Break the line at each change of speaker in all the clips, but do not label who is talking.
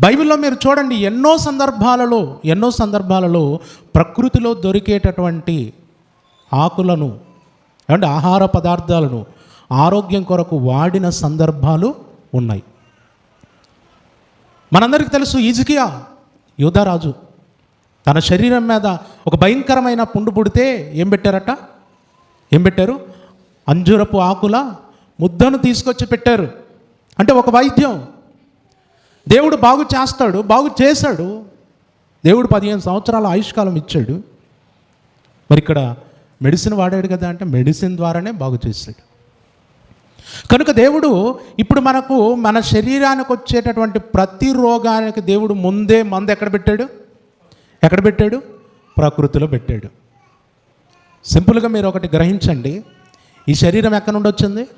బైబిల్లో మీరు చూడండి ఎన్నో సందర్భాలలో ఎన్నో సందర్భాలలో ప్రకృతిలో దొరికేటటువంటి ఆకులను అంటే ఆహార పదార్థాలను ఆరోగ్యం కొరకు వాడిన సందర్భాలు ఉన్నాయి. మనందరికీ తెలుసు ఈజికియా యోధరాజు తన శరీరం మీద ఒక భయంకరమైన పుండు పుడితే ఏం పెట్టారట? ఏం పెట్టారు? అంజురపు ఆకుల ముద్దను తీసుకొచ్చి పెట్టారు. అంటే ఒక వైద్యం దేవుడు బాగు చేస్తాడు బాగు చేశాడు. దేవుడు పదిహేను సంవత్సరాల ఆయుష్కాలం ఇచ్చాడు. మరి ఇక్కడ మెడిసిన్ వాడాడు కదా అంటే మెడిసిన్ ద్వారానే బాగు చేశాడు. కనుక దేవుడు ఇప్పుడు మనకు మన శరీరానికి వచ్చేటటువంటి ప్రతి రోగానికి దేవుడు ముందే మందు ఎక్కడ పెట్టాడు? ఎక్కడ పెట్టాడు? ప్రకృతిలో పెట్టాడు. సింపుల్గా మీరు ఒకటి గ్రహించండి. ఈ శరీరం ఎక్కడ నుండి వచ్చింది?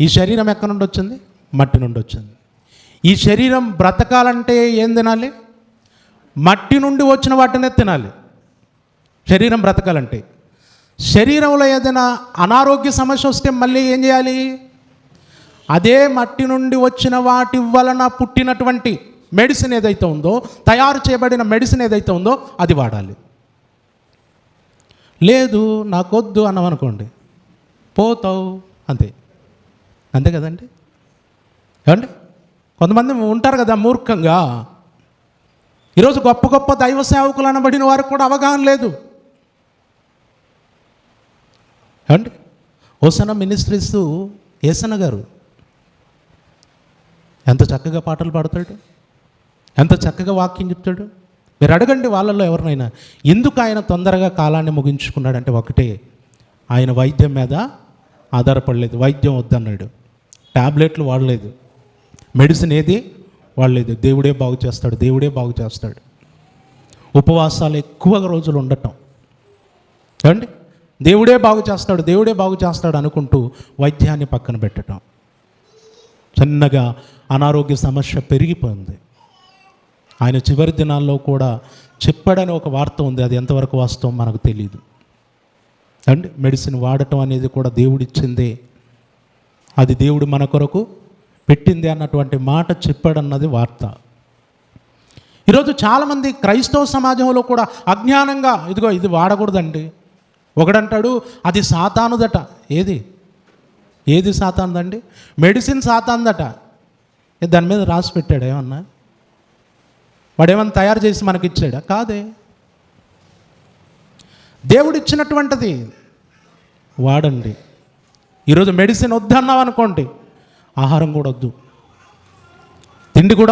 ఈ శరీరం ఎక్కడ నుండి వచ్చింది? మట్టి నుండి వచ్చింది. ఈ శరీరం బ్రతకాలంటే ఏం తినాలి? మట్టి నుండి వచ్చిన వాటినే తినాలి. శరీరం బ్రతకాలంటే. శరీరంలో ఏదైనా అనారోగ్య సమస్య వస్తే మళ్ళీ ఏం చేయాలి? అదే మట్టి నుండి వచ్చిన వాటి వలన పుట్టినటువంటి మెడిసిన్ ఏదైతే ఉందో తయారు చేయబడిన మెడిసిన్ ఏదైతే ఉందో అది వాడాలి. లేదు నాకొద్దు అన్నామనుకోండి పోతావు అంతే. అంతే కదండి? ఏమండి? కొంతమంది ఉంటారు కదా మూర్ఖంగా. ఈరోజు గొప్ప గొప్ప దైవ సేవకులు అనబడిన వారికి కూడా అవగాహన లేదు. అండి ఓసన మినిస్ట్రీస్ ఏసన గారు ఎంత చక్కగా పాటలు పాడతాడు? ఎంత చక్కగా వాక్యం చెప్తాడు? మీరు అడగండి వాళ్ళల్లో ఎవరినైనా. ఎందుకు ఆయన తొందరగా కాలాన్ని ముగించుకున్నాడంటే ఒకటే ఆయన వైద్యం మీద ఆధారపడలేదు. వైద్యం వద్దన్నాడు. ట్యాబ్లెట్లు వాడలేదు. మెడిసిన్ ఏది? వాళ్ళేది. దేవుడే బాగు చేస్తాడు దేవుడే బాగు చేస్తాడు. ఉపవాసాలు ఎక్కువ రోజులు ఉండటం. ఏమండి? దేవుడే బాగు చేస్తాడు దేవుడే బాగు చేస్తాడు అనుకుంటూ వైద్యాన్ని పక్కన పెట్టడం చిన్నగా అనారోగ్య సమస్య పెరిగిపోయింది. ఆయన చివరి దినాల్లో కూడా చెప్పాడని ఒక వార్త ఉంది. అది ఎంతవరకు వాస్తవం మనకు తెలియదు అండ్ మెడిసిన్ వాడటం అనేది కూడా దేవుడిచ్చిందే. అది దేవుడు మన కొరకు పెట్టింది అన్నటువంటి మాట చెప్పాడన్నది వార్త. ఈరోజు చాలామంది క్రైస్తవ సమాజంలో కూడా అజ్ఞానంగా ఇదిగో ఇది వాడకూడదండి. ఒకడంటాడు అది సాతానుదట. ఏది? ఏది సాతానుదండి? మెడిసిన్ సాతానుదట. దాని మీద రాసి పెట్టాడు ఏమన్నా? వాడేమన్నా తయారు చేసి మనకి ఇచ్చాడా కాదే. దేవుడు ఇచ్చినటువంటిది వాడండి. ఈరోజు మెడిసిన్ వద్దన్నావు అనుకోండి ఆహారం కూడా వద్దు. తిండి కూడా